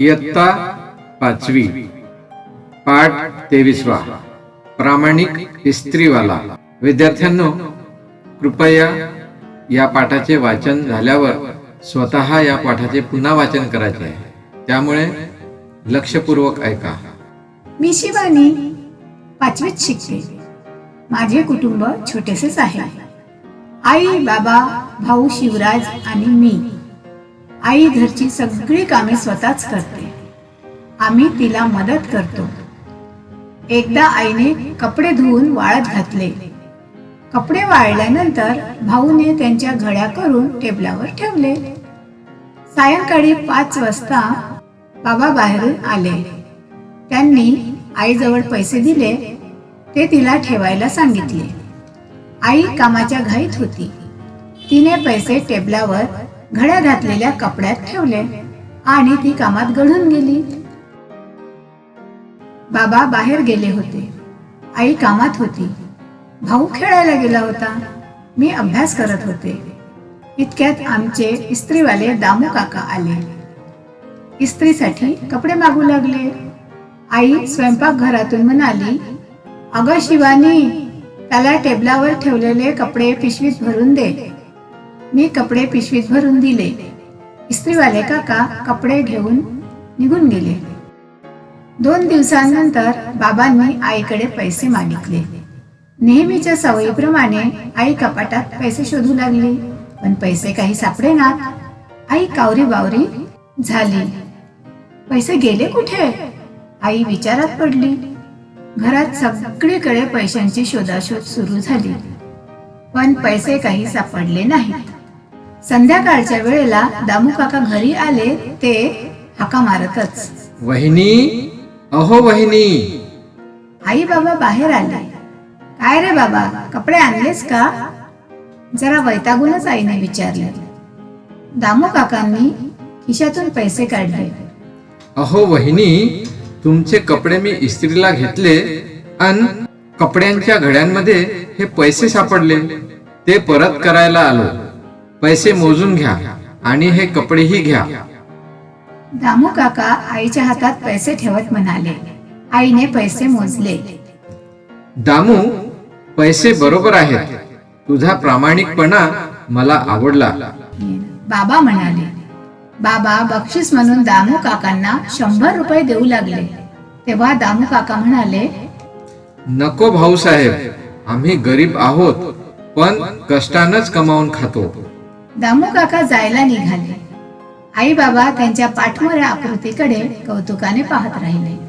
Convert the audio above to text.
इयत्ता पाचवी. पाठ तेविसवा. प्रामाणिक इस्त्रीवाला. विद्यार्थ्यांनो कृपया या पाठाचे वाचन झाल्यावर स्वतः या पाठाचे पुन्हा वाचन करायचे आहे. त्यामुळे लक्षपूर्वक ऐका. मी शिवानी पाचवीत शिकते. माझे कुटुंब छोटेसेच आहे. आई बाबा भाऊ शिवराज आणि मी. आई घरची सगळी कामे स्वतःच करते. आम्ही तिला मदत करतो. एकदा आईने कपडे धुवून वाळत घातले. कपडे वाळल्यानंतर भाऊने त्यांच्या घड्या करून टेबलावर ठेवले. सायंकाळी पाच वाजता बाबा बाहेरून आले. त्यांनी आईजवळ पैसे दिले. ते तिला ठेवायला सांगितले. आई कामाच्या घाईत होती. तिने पैसे टेबलावर घड्या घातलेल्या कपड्यात ठेवले आणि ती कामात गढून गेली. बाबा बाहेर गेले होते. आई कामात होती. भाऊ खेळायला गेला होता. मी अभ्यास करत होते. इतक्यात आमचे इस्त्रीवाले दामू काका आले. इस्त्रीसाठी कपडे मागू लागले. आई स्वयंपाकघरातून म्हणाली अगं शिवानी त्याला टेबलावर ठेवलेले कपडे पिशवीत भरून दे. मी कपडे पिशवीत भरून दिले. इस्त्रीवाले काका कपडे घेऊन निघून गेले. दोन दिवसांनंतर बाबांनी आईकडे पैसे मागितले. नेहमीच्या सवयीप्रमाणे आई कपाटात पैसे शोधू लागली. पण पैसे काही सापडे ना आई कावरी बावरी झाली. पैसे गेले कुठे? आई विचारात पडली. घरात सगळीकडे पैशांची शोधाशोध सुरू झाली. पण पैसे काही सापडले नाहीत. संध्याकाळच्या वेळेला दामू काका घरी आले ते हाका मारतच. वहिनी अहो वहिनी. आई बाबा बाहेर आले. काय रे बाबा कपडे आणलेस का? जरा वैतागूनच आईने विचारले. दामू काकांनी खिशातून पैसे काढले. अहो वहिनी तुमचे कपडे मी इस्त्रीला घेतले अन कपड्यांच्या घड्यांमध्ये हे पैसे सापडले. ते परत करायला आलो. पैसे मोजून घ्या आणि हे कपडेही घ्या. दामू काका आईच्या हातात पैसे ठेवत म्हणाले. आईने पैसे मोजले. दामू पैसे बरोबर आहेत. तुझा प्रामाणिकपणा मला आवडला. बाबा म्हणाले. बाबा बक्षीस म्हणून दामू काकांना शंभर रुपये देऊ लागले. तेव्हा दामू काका म्हणाले नको भाऊसाहेब आम्ही गरीब आहोत पण कष्टानच कमावून खातो. दामू काका जायला निघाले. आई बाबा त्यांच्या पाठमोऱ्या आकृतीकडे कौतुकाने पाहत राहिले.